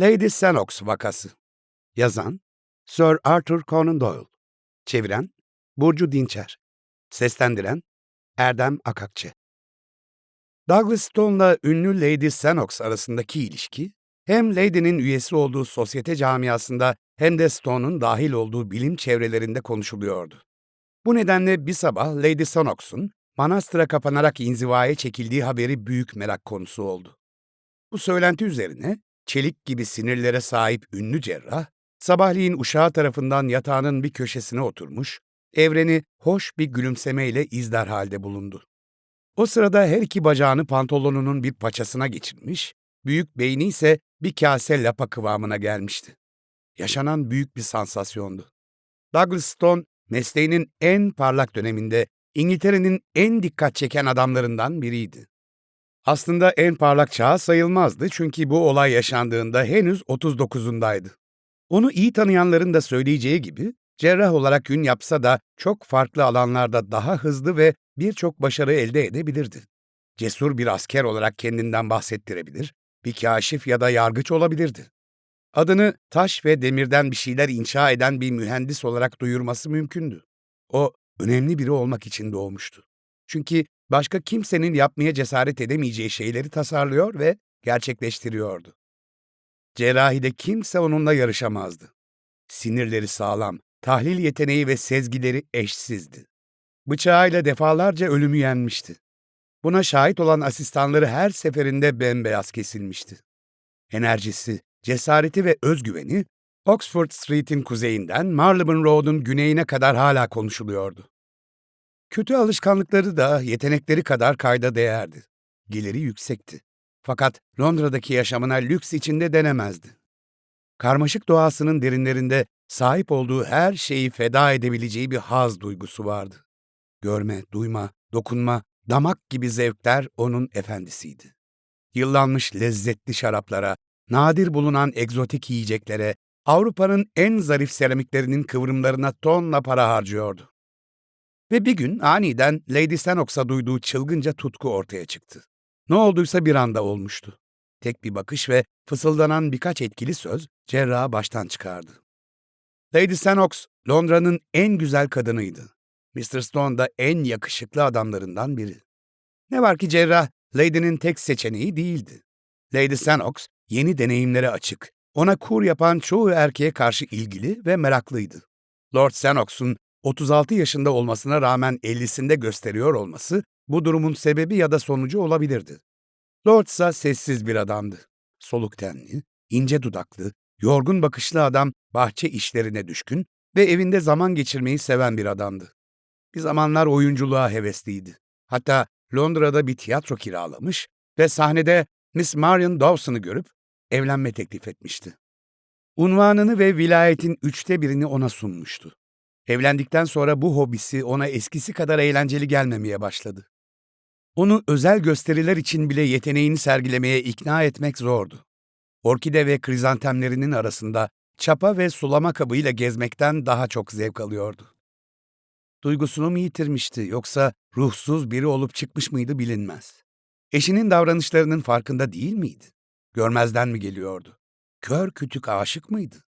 Lady Senox vakası. Yazan Sir Arthur Conan Doyle. Çeviren Burcu Dinçer. Seslendiren Erdem Akakçı. Douglas Stone'la ünlü Lady Senox arasındaki ilişki, hem Lady'nin üyesi olduğu sosyete camiasında hem de Stone'un dahil olduğu bilim çevrelerinde konuşuluyordu. Bu nedenle bir sabah Lady Senox'un manastıra kapanarak inzivaya çekildiği haberi büyük merak konusu oldu. Bu söylenti üzerine çelik gibi sinirlere sahip ünlü cerrah, sabahleyin uşağı tarafından yatağının bir köşesine oturmuş, evreni hoş bir gülümsemeyle izler halde bulundu. O sırada her iki bacağını pantolonunun bir paçasına geçirmiş, büyük beyni ise bir kase lapa kıvamına gelmişti. Yaşanan büyük bir sansasyondu. Douglas Stone, mesleğinin en parlak döneminde İngiltere'nin en dikkat çeken adamlarından biriydi. Aslında en parlak çağı sayılmazdı çünkü bu olay yaşandığında henüz 39'undaydı. Onu iyi tanıyanların da söyleyeceği gibi, cerrah olarak ün yapsa da çok farklı alanlarda daha hızlı ve birçok başarı elde edebilirdi. Cesur bir asker olarak kendinden bahsettirebilir, bir kaşif ya da yargıç olabilirdi. Adını taş ve demirden bir şeyler inşa eden bir mühendis olarak duyurması mümkündü. O, önemli biri olmak için doğmuştu. Çünkü başka kimsenin yapmaya cesaret edemeyeceği şeyleri tasarlıyor ve gerçekleştiriyordu. Cerrahide kimse onunla yarışamazdı. Sinirleri sağlam, tahlil yeteneği ve sezgileri eşsizdi. Bıçağıyla defalarca ölümü yenmişti. Buna şahit olan asistanları her seferinde bembeyaz kesilmişti. Enerjisi, cesareti ve özgüveni Oxford Street'in kuzeyinden Marylebone Road'un güneyine kadar hala konuşuluyordu. Kötü alışkanlıkları da yetenekleri kadar kayda değerdi. Geliri yüksekti. Fakat Londra'daki yaşamına lüks içinde denemezdi. Karmaşık doğasının derinlerinde sahip olduğu her şeyi feda edebileceği bir haz duygusu vardı. Görme, duyma, dokunma, damak gibi zevkler onun efendisiydi. Yıllanmış lezzetli şaraplara, nadir bulunan egzotik yiyeceklere, Avrupa'nın en zarif seramiklerinin kıvrımlarına tonla para harcıyordu. Ve bir gün aniden Lady Senox'a duyduğu çılgınca tutku ortaya çıktı. Ne olduysa bir anda olmuştu. Tek bir bakış ve fısıldanan birkaç etkili söz cerrahı baştan çıkardı. Lady Senox, Londra'nın en güzel kadınıydı. Mr. Stone da en yakışıklı adamlarından biri. Ne var ki cerrah, Lady'nin tek seçeneği değildi. Lady Senox, yeni deneyimlere açık, ona kur yapan çoğu erkeğe karşı ilgili ve meraklıydı. Lord Senox'un 36 yaşında olmasına rağmen 50'sinde gösteriyor olması bu durumun sebebi ya da sonucu olabilirdi. Lord ise sessiz bir adamdı. Soluk tenli, ince dudaklı, yorgun bakışlı adam bahçe işlerine düşkün ve evinde zaman geçirmeyi seven bir adamdı. Bir zamanlar oyunculuğa hevesliydi. Hatta Londra'da bir tiyatro kiralamış ve sahnede Miss Marion Dawson'ı görüp evlenme teklif etmişti. Unvanını ve vilayetin üçte birini ona sunmuştu. Evlendikten sonra bu hobisi ona eskisi kadar eğlenceli gelmemeye başladı. Onu özel gösteriler için bile yeteneğini sergilemeye ikna etmek zordu. Orkide ve krizantemlerinin arasında çapa ve sulama kabıyla gezmekten daha çok zevk alıyordu. Duygusunu mu yitirmişti yoksa ruhsuz biri olup çıkmış mıydı bilinmez. Eşinin davranışlarının farkında değil miydi? Görmezden mi geliyordu? Kör kütük aşık mıydı?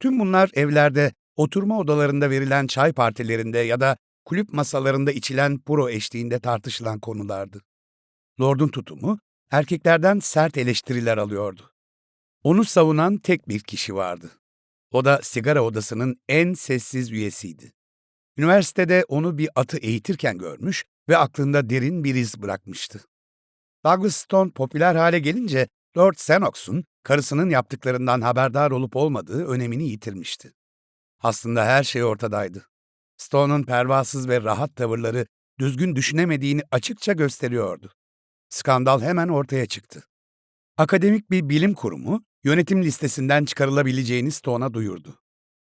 Tüm bunlar evlerde, oturma odalarında verilen çay partilerinde ya da kulüp masalarında içilen puro eşliğinde tartışılan konulardı. Lord'un tutumu, erkeklerden sert eleştiriler alıyordu. Onu savunan tek bir kişi vardı. O da sigara odasının en sessiz üyesiydi. Üniversitede onu bir atı eğitirken görmüş ve aklında derin bir iz bırakmıştı. Douglas Stone popüler hale gelince Lord Senox'un karısının yaptıklarından haberdar olup olmadığı önemini yitirmişti. Aslında her şey ortadaydı. Stone'un pervasız ve rahat tavırları düzgün düşünemediğini açıkça gösteriyordu. Skandal hemen ortaya çıktı. Akademik bir bilim kurumu yönetim listesinden çıkarılabileceğini Stone'a duyurdu.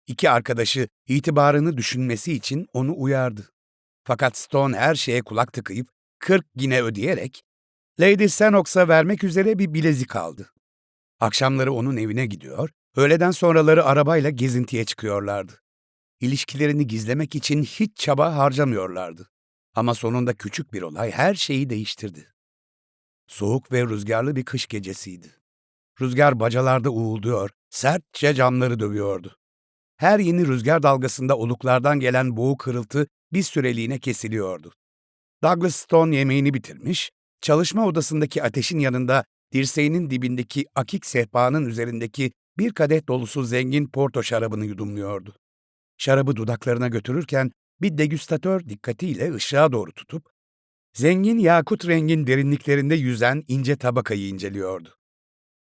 İki arkadaşı itibarını düşünmesi için onu uyardı. Fakat Stone her şeye kulak tıkayıp 40 gine ödeyerek Lady Senox'a vermek üzere bir bilezik aldı. Akşamları onun evine gidiyor, öğleden sonraları arabayla gezintiye çıkıyorlardı. İlişkilerini gizlemek için hiç çaba harcamıyorlardı. Ama sonunda küçük bir olay her şeyi değiştirdi. Soğuk ve rüzgarlı bir kış gecesiydi. Rüzgar bacalarda uğulduyor, sertçe camları dövüyordu. Her yeni rüzgar dalgasında oluklardan gelen boğuk hırıltı bir süreliğine kesiliyordu. Douglas Stone yemeğini bitirmiş, çalışma odasındaki ateşin yanında dirseğinin dibindeki akik sehpanın üzerindeki bir kadeh dolusu zengin porto şarabını yudumluyordu. Şarabı dudaklarına götürürken bir degüstatör dikkatiyle ışığa doğru tutup, zengin yakut rengin derinliklerinde yüzen ince tabakayı inceliyordu.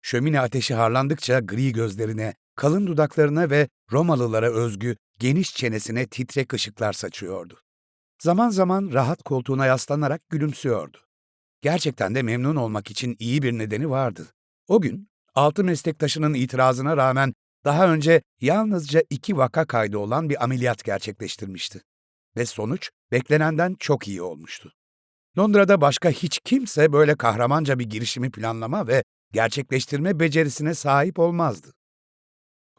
Şömine ateşi harlandıkça gri gözlerine, kalın dudaklarına ve Romalılara özgü geniş çenesine titrek ışıklar saçıyordu. Zaman zaman rahat koltuğuna yaslanarak gülümsüyordu. Gerçekten de memnun olmak için iyi bir nedeni vardı. O gün altı meslektaşının itirazına rağmen daha önce yalnızca iki vaka kaydı olan bir ameliyat gerçekleştirmişti. Ve sonuç beklenenden çok iyi olmuştu. Londra'da başka hiç kimse böyle kahramanca bir girişimi planlama ve gerçekleştirme becerisine sahip olmazdı.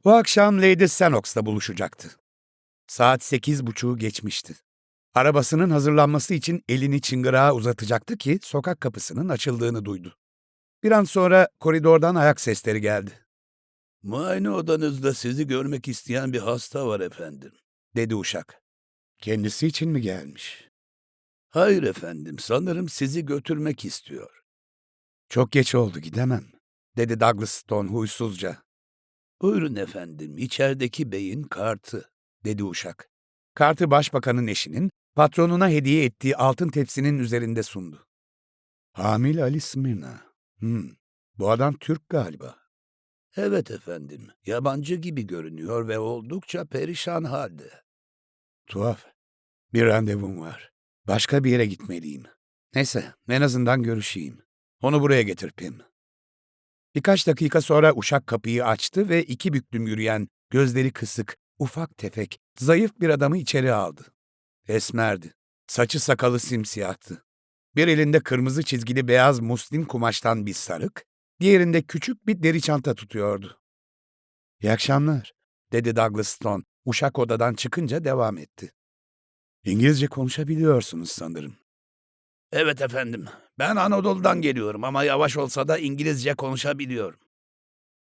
O akşam Lady Senox'la buluşacaktı. Saat sekiz buçuğu geçmişti. Arabasının hazırlanması için elini çıngırağa uzatacaktı ki sokak kapısının açıldığını duydu. Bir an sonra koridordan ayak sesleri geldi. Muayene odanızda sizi görmek isteyen bir hasta var efendim. Dedi uşak. Kendisi için mi gelmiş? Hayır efendim, sanırım sizi götürmek istiyor. Çok geç oldu gidemem, dedi Douglas Stone huysuzca, Buyurun efendim, içerideki beyin kartı. dedi uşak. Kartı başbakanın eşinin patronuna hediye ettiği altın tepsinin üzerinde sundu. Hamil Ali Smirna. Hmm, bu adam Türk galiba. Evet efendim, yabancı gibi görünüyor ve oldukça perişan halde. Tuhaf. Bir randevum var. Başka bir yere gitmeliyim. Neyse, en azından görüşeyim. Onu buraya getir Pim. Birkaç dakika sonra uşak kapıyı açtı ve iki büklüm yürüyen, gözleri kısık, ufak tefek, zayıf bir adamı içeri aldı. Esmerdi. Saçı sakalı simsiyahtı. Bir elinde kırmızı çizgili beyaz muslin kumaştan bir sarık, diğerinde küçük bir deri çanta tutuyordu. İyi akşamlar, dedi Douglas Stone. Uşak odadan çıkınca devam etti. İngilizce konuşabiliyorsunuz sanırım. Evet efendim, ben Anadolu'dan geliyorum ama yavaş olsa da İngilizce konuşabiliyorum.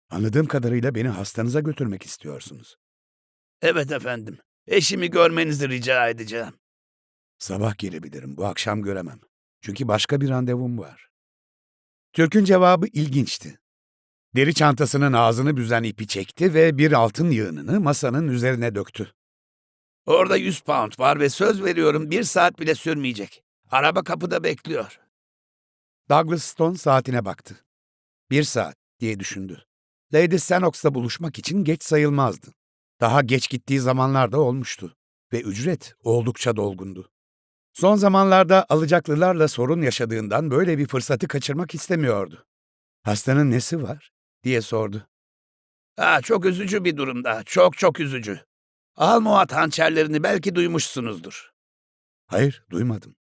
Anladığım kadarıyla beni hastanıza götürmek istiyorsunuz. Evet efendim, eşimi görmenizi rica edeceğim. Sabah gelebilirim, bu akşam göremem. Çünkü başka bir randevum var. Türk'ün cevabı ilginçti. Deri çantasının ağzını büzen ipi çekti ve bir altın yığınını masanın üzerine döktü. Orada 100 pound var ve söz veriyorum bir saat bile sürmeyecek. Araba kapıda bekliyor. Douglas Stone saatine baktı. Bir saat diye düşündü. Lady Senox'la buluşmak için geç sayılmazdı. Daha geç gittiği zamanlar da olmuştu ve ücret oldukça dolgundu. Son zamanlarda alacaklılarla sorun yaşadığından böyle bir fırsatı kaçırmak istemiyordu. Hastanın nesi var? diye sordu. Ha, çok üzücü bir durumda, çok çok üzücü. Almuat hançerlerini belki duymuşsunuzdur. Hayır, duymadım.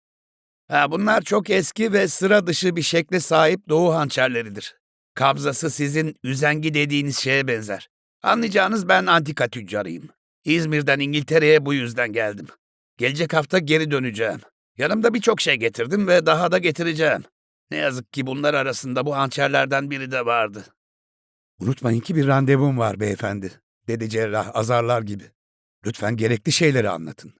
Ha, bunlar çok eski ve sıra dışı bir şekle sahip doğu hançerleridir. Kabzası sizin üzengi dediğiniz şeye benzer. Anlayacağınız ben antika tüccarıyım. İzmir'den İngiltere'ye bu yüzden geldim. Gelecek hafta geri döneceğim. Yanımda birçok şey getirdim ve daha da getireceğim. Ne yazık ki bunlar arasında bu hançerlerden biri de vardı. Unutmayın ki bir randevum var beyefendi, dedi cerrah azarlar gibi. Lütfen gerekli şeyleri anlatın.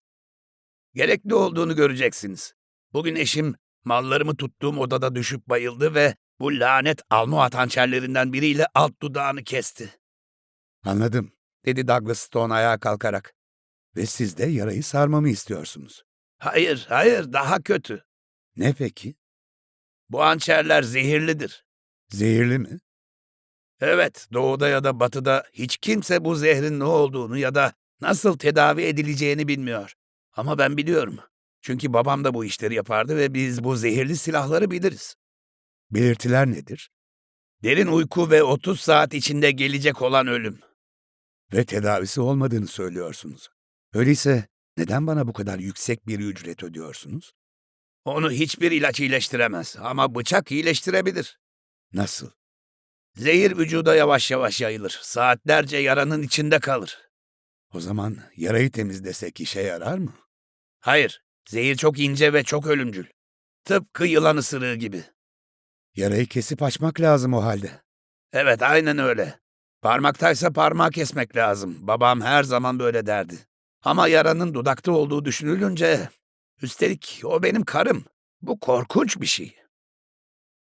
Gerekli olduğunu göreceksiniz. Bugün eşim mallarımı tuttuğum odada düşüp bayıldı ve bu lanet almuat hançerlerinden biriyle alt dudağını kesti. Anladım, dedi Douglas Stone ayağa kalkarak. Ve siz de yarayı sarmamı istiyorsunuz. Hayır, hayır, daha kötü. Ne peki? Bu hançerler zehirlidir. Zehirli mi? Evet, doğuda ya da batıda hiç kimse bu zehrin ne olduğunu ya da nasıl tedavi edileceğini bilmiyor. Ama ben biliyorum. Çünkü babam da bu işleri yapardı ve biz bu zehirli silahları biliriz. Belirtiler nedir? Derin uyku ve 30 saat içinde gelecek olan ölüm. Ve tedavisi olmadığını söylüyorsunuz. Öyleyse neden bana bu kadar yüksek bir ücret ödüyorsunuz? Onu hiçbir ilaç iyileştiremez ama bıçak iyileştirebilir. Nasıl? Zehir vücuda yavaş yavaş yayılır. Saatlerce yaranın içinde kalır. O zaman yarayı temizlesek işe yarar mı? Hayır, zehir çok ince ve çok ölümcül. Tıpkı yılan ısırığı gibi. Yarayı kesip açmak lazım o halde. Evet, aynen öyle. Parmaktaysa parmağı kesmek lazım. Babam her zaman böyle derdi. Ama yaranın dudakta olduğu düşünülünce... Üstelik o benim karım. Bu korkunç bir şey.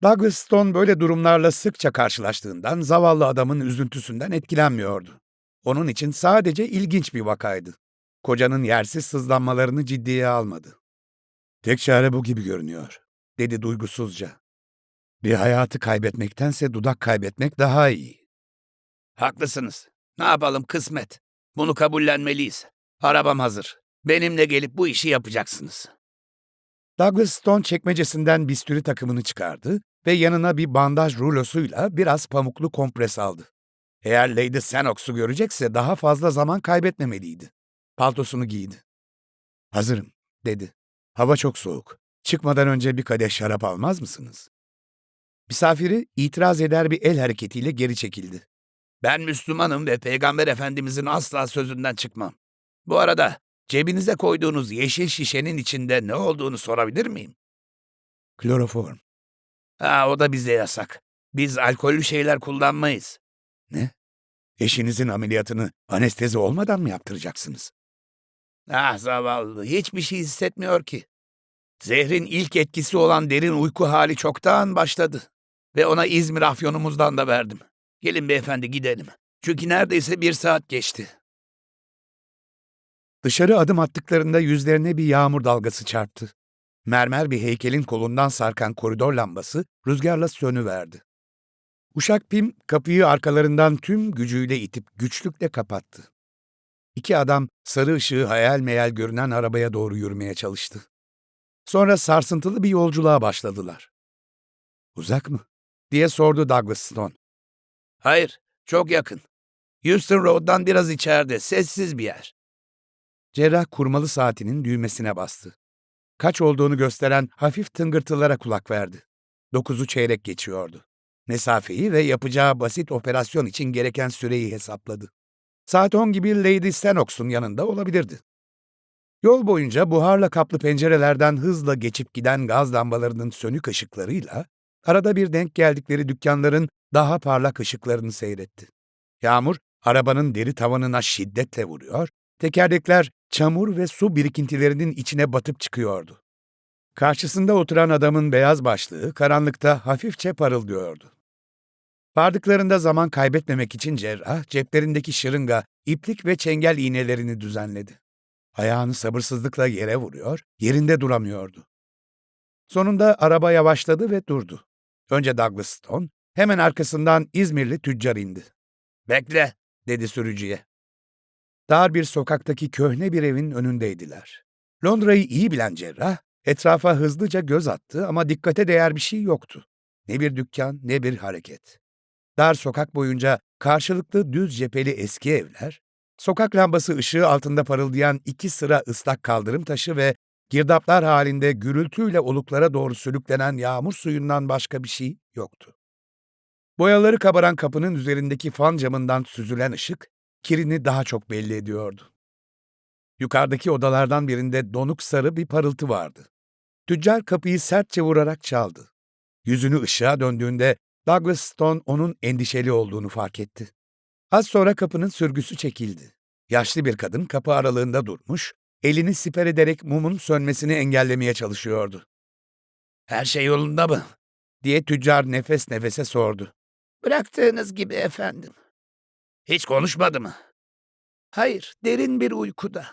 Douglas Stone böyle durumlarla sıkça karşılaştığından zavallı adamın üzüntüsünden etkilenmiyordu. Onun için sadece ilginç bir vakaydı. Kocanın yersiz sızlanmalarını ciddiye almadı. Tek çare bu gibi görünüyor, dedi duygusuzca. Bir hayatı kaybetmektense dudak kaybetmek daha iyi. Haklısınız. Ne yapalım kısmet. Bunu kabullenmeliyiz. Arabam hazır. Benimle gelip bu işi yapacaksınız. Douglas Stone çekmecesinden bisturi takımını çıkardı ve yanına bir bandaj rulosuyla biraz pamuklu kompres aldı. Eğer Lady Senox'u görecekse daha fazla zaman kaybetmemeliydi. Paltosunu giydi. Hazırım, dedi. Hava çok soğuk. Çıkmadan önce bir kadeh şarap almaz mısınız? Misafiri itiraz eder bir el hareketiyle geri çekildi. Ben Müslümanım ve Peygamber Efendimizin asla sözünden çıkmam. Bu arada cebinize koyduğunuz yeşil şişenin içinde ne olduğunu sorabilir miyim? Kloroform. Ha o da bize yasak. Biz alkollü şeyler kullanmayız. Eşinizin ameliyatını anestezi olmadan mı yaptıracaksınız? Ah zavallı hiçbir şey hissetmiyor ki. Zehrin ilk etkisi olan derin uyku hali çoktan başladı. Ve ona İzmir afyonumuzdan da verdim. Gelin beyefendi gidelim. Çünkü neredeyse bir saat geçti. Dışarı adım attıklarında yüzlerine bir yağmur dalgası çarptı. Mermer bir heykelin kolundan sarkan koridor lambası rüzgarla sönüverdi. Uşak Pim kapıyı arkalarından tüm gücüyle itip güçlükle kapattı. İki adam sarı ışığı hayal meyal görünen arabaya doğru yürümeye çalıştı. Sonra sarsıntılı bir yolculuğa başladılar. Uzak mı? diye sordu Douglas Stone. Hayır, çok yakın. Houston Road'dan biraz içeride, sessiz bir yer. Cerrah kurmalı saatinin düğmesine bastı. Kaç olduğunu gösteren hafif tıngırtılara kulak verdi. Dokuzu çeyrek geçiyordu. Mesafeyi ve yapacağı basit operasyon için gereken süreyi hesapladı. Saat 10 gibi Lady Stenox'un yanında olabilirdi. Yol boyunca buharla kaplı pencerelerden hızla geçip giden gaz lambalarının sönük ışıklarıyla arada bir denk geldikleri dükkanların daha parlak ışıklarını seyretti. Yağmur arabanın deri tavanına şiddetle vuruyor, tekerlekler çamur ve su birikintilerinin içine batıp çıkıyordu. Karşısında oturan adamın beyaz başlığı karanlıkta hafifçe parıldıyordu. Vardıklarında zaman kaybetmemek için cerrah ceplerindeki şırınga, iplik ve çengel iğnelerini düzenledi. Ayağını sabırsızlıkla yere vuruyor, yerinde duramıyordu. Sonunda araba yavaşladı ve durdu. Önce Douglas Stone, hemen arkasından İzmirli tüccar indi. Bekle, dedi sürücüye. Dar bir sokaktaki köhne bir evin önündeydiler. Londra'yı iyi bilen cerrah, etrafa hızlıca göz attı ama dikkate değer bir şey yoktu. Ne bir dükkan ne bir hareket. Dar sokak boyunca karşılıklı düz cepheli eski evler, sokak lambası ışığı altında parıldayan iki sıra ıslak kaldırım taşı ve girdaplar halinde gürültüyle oluklara doğru sürüklenen yağmur suyundan başka bir şey yoktu. Boyaları kabaran kapının üzerindeki fan camından süzülen ışık, kirini daha çok belli ediyordu. Yukarıdaki odalardan birinde donuk sarı bir parıltı vardı. Tüccar kapıyı sertçe vurarak çaldı. Yüzünü ışığa döndüğünde Douglas Stone onun endişeli olduğunu fark etti. Az sonra kapının sürgüsü çekildi. Yaşlı bir kadın kapı aralığında durmuş, elini siper ederek mumun sönmesini engellemeye çalışıyordu. Her şey yolunda mı? Diye tüccar nefes nefese sordu. Bıraktığınız gibi efendim. Hiç konuşmadı mı? Hayır, derin bir uykuda.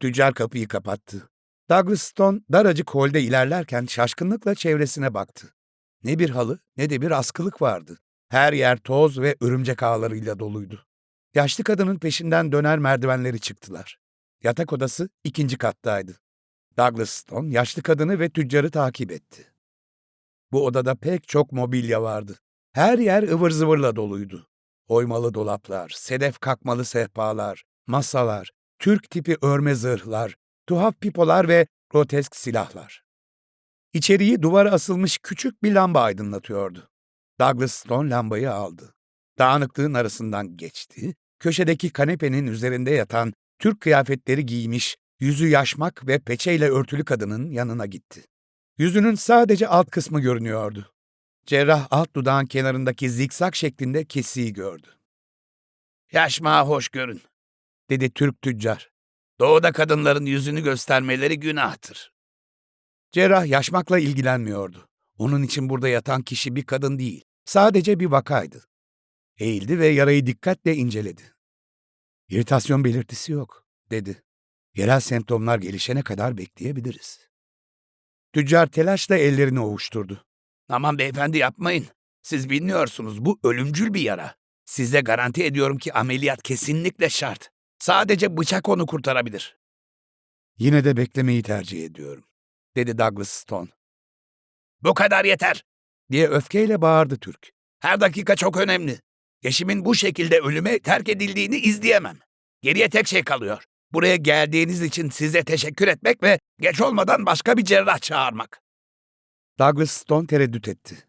Tüccar kapıyı kapattı. Douglas Stone daracık holde ilerlerken şaşkınlıkla çevresine baktı. Ne bir halı ne de bir askılık vardı. Her yer toz ve örümcek ağlarıyla doluydu. Yaşlı kadının peşinden döner merdivenleri çıktılar. Yatak odası ikinci kattaydı. Douglas Stone yaşlı kadını ve tüccarı takip etti. Bu odada pek çok mobilya vardı. Her yer ıvır zıvırla doluydu. Oymalı dolaplar, sedef kakmalı sehpalar, masalar, Türk tipi örme zırhlar, tuhaf pipolar ve grotesk silahlar. İçeriği duvara asılmış küçük bir lamba aydınlatıyordu. Douglas Stone lambayı aldı. Dağınıklığın arasından geçti, köşedeki kanepenin üzerinde yatan Türk kıyafetleri giymiş, yüzü yaşmak ve peçeyle örtülü kadının yanına gitti. Yüzünün sadece alt kısmı görünüyordu. Cerrah alt dudağın kenarındaki zikzak şeklinde kesiği gördü. Yaşma hoş görün. Dedi Türk tüccar. Doğuda kadınların yüzünü göstermeleri günahtır. Cerrah yaşmakla ilgilenmiyordu. Onun için burada yatan kişi bir kadın değil, sadece bir vakaydı. Eğildi ve yarayı dikkatle inceledi. İritasyon belirtisi yok, dedi. Yerel semptomlar gelişene kadar bekleyebiliriz. Tüccar telaşla ellerini ovuşturdu. Aman beyefendi yapmayın. Siz bilmiyorsunuz bu ölümcül bir yara. Size garanti ediyorum ki ameliyat kesinlikle şart. Sadece bıçak onu kurtarabilir. Yine de beklemeyi tercih ediyorum, dedi Douglas Stone. Bu kadar yeter. Diye öfkeyle bağırdı Türk. Her dakika çok önemli. Eşimin bu şekilde ölüme terk edildiğini izleyemem. Geriye tek şey kalıyor. Buraya geldiğiniz için size teşekkür etmek ve geç olmadan başka bir cerrah çağırmak. Douglas Stone tereddüt etti.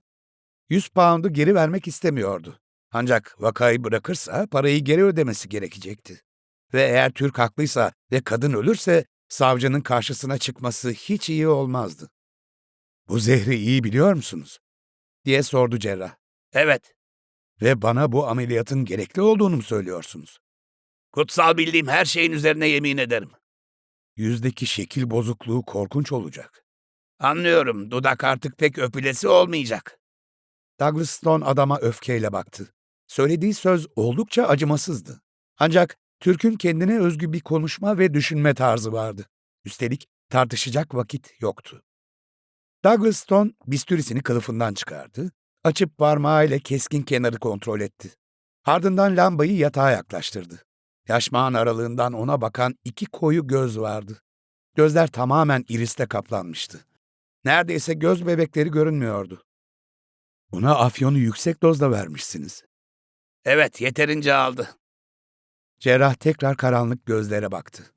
100 pound'u geri vermek istemiyordu. Ancak vakayı bırakırsa parayı geri ödemesi gerekecekti. Ve eğer Türk haklıysa ve kadın ölürse savcının karşısına çıkması hiç iyi olmazdı. Bu zehri iyi biliyor musunuz? diye sordu cerrah. Evet, Ve bana bu ameliyatın gerekli olduğunu mu söylüyorsunuz? kutsal bildiğim her şeyin üzerine yemin ederim. Yüzdeki şekil bozukluğu korkunç olacak. Anlıyorum, dudak artık pek öpülesi olmayacak. Douglas Stone adama öfkeyle baktı. Söylediği söz oldukça acımasızdı. Ancak Türk'ün kendine özgü bir konuşma ve düşünme tarzı vardı. Üstelik tartışacak vakit yoktu. Douglas Stone bistürisini kılıfından çıkardı, açıp parmağıyla keskin kenarı kontrol etti. Ardından lambayı yatağa yaklaştırdı. Yaşmağın aralığından ona bakan iki koyu göz vardı. Gözler tamamen irisle kaplanmıştı. Neredeyse göz bebekleri görünmüyordu. Buna afyonu yüksek dozda vermişsiniz. Evet, yeterince aldı. Cerrah tekrar karanlık gözlere baktı.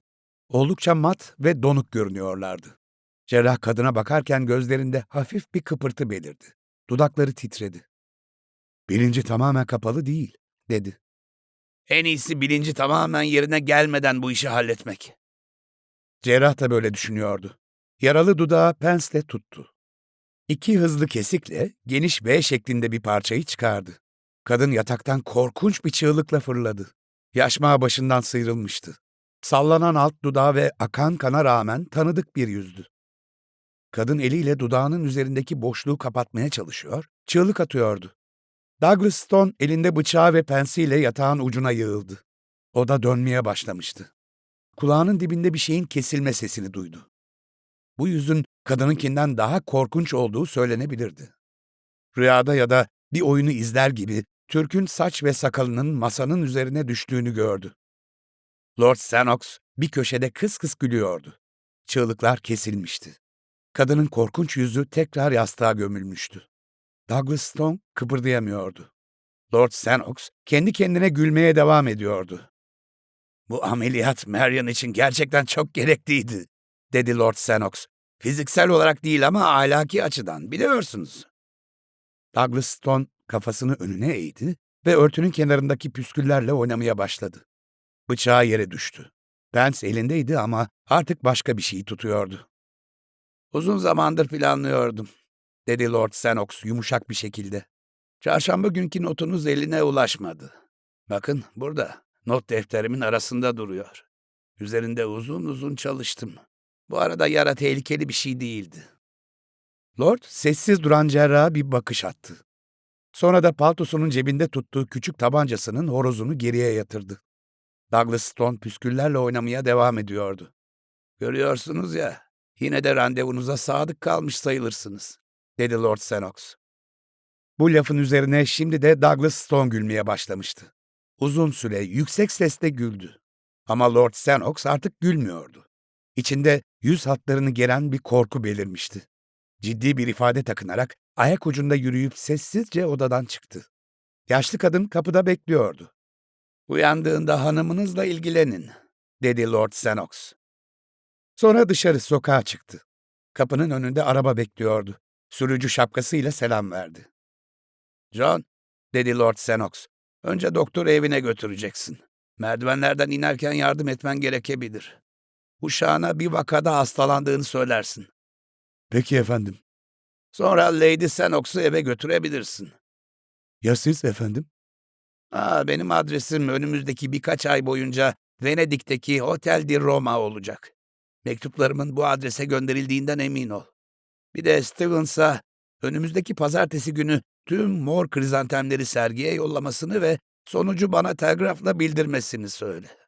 Oldukça mat ve donuk görünüyorlardı. Cerrah kadına bakarken gözlerinde hafif bir kıpırtı belirdi. Dudakları titredi. Bilinci tamamen kapalı değil, dedi. En iyisi bilinci tamamen yerine gelmeden bu işi halletmek. Cerrah da böyle düşünüyordu. Yaralı dudağı pensle tuttu. İki hızlı kesikle geniş V şeklinde bir parçayı çıkardı. Kadın yataktan korkunç bir çığlıkla fırladı. Yaşmağı başından sıyrılmıştı. Sallanan alt dudağı ve akan kana rağmen tanıdık bir yüzdü. Kadın eliyle dudağının üzerindeki boşluğu kapatmaya çalışıyor, çığlık atıyordu. Douglas Stone elinde bıçağı ve pensiyle yatağın ucuna yığıldı. O da dönmeye başlamıştı. Kulağının dibinde bir şeyin kesilme sesini duydu. Bu yüzün kadınınkinden daha korkunç olduğu söylenebilirdi. Rüyada ya da bir oyunu izler gibi Türk'ün saç ve sakalının masanın üzerine düştüğünü gördü. Lord Senox bir köşede kıs kıs gülüyordu. Çığlıklar kesilmişti. Kadının korkunç yüzü tekrar yastığa gömülmüştü. Douglas Stone kıpırdayamıyordu. Lord Senox kendi kendine gülmeye devam ediyordu. Bu ameliyat Marion için gerçekten çok gerekliydi, dedi Lord Senox. Fiziksel olarak değil ama ahlaki açıdan, biliyorsunuz. Douglas Stone kafasını önüne eğdi ve örtünün kenarındaki püsküllerle oynamaya başladı. Bıçağı yere düştü. Pence elindeydi ama artık başka bir şeyi tutuyordu. Uzun zamandır planlıyordum, dedi Lord Senox yumuşak bir şekilde. Çarşamba günkü notunuz eline ulaşmadı. Bakın burada, not defterimin arasında duruyor. Üzerinde uzun uzun çalıştım. Bu arada yara tehlikeli bir şey değildi. Lord sessiz duran cerraha bir bakış attı. Sonra da paltosunun cebinde tuttuğu küçük tabancasının horozunu geriye yatırdı. Douglas Stone püsküllerle oynamaya devam ediyordu. Görüyorsunuz ya, yine de randevunuza sadık kalmış sayılırsınız, dedi Lord Senox. Bu lafın üzerine şimdi de Douglas Stone gülmeye başlamıştı. Uzun süre yüksek sesle güldü. Ama Lord Senox artık gülmüyordu. İçinde yüz hatlarını geren bir korku belirmişti. Ciddi bir ifade takınarak ayak ucunda yürüyüp sessizce odadan çıktı. Yaşlı kadın kapıda bekliyordu. Uyandığında hanımınızla ilgilenin, dedi Lord Senox. Sonra dışarı sokağa çıktı. Kapının önünde araba bekliyordu. Sürücü şapkasıyla selam verdi. John, dedi Lord Senox, önce doktoru evine götüreceksin. Merdivenlerden inerken yardım etmen gerekebilir. Uşağına bir vakada hastalandığını söylersin. Peki efendim. Sonra Lady Senox'u eve götürebilirsin. Ya siz efendim? Aa, benim adresim önümüzdeki birkaç ay boyunca Venedik'teki Hotel di Roma olacak. Mektuplarımın bu adrese gönderildiğinden emin ol. Bir de Stevens'a önümüzdeki pazartesi günü tüm mor krizantemleri sergiye yollamasını ve sonucu bana telgrafla bildirmesini söyle.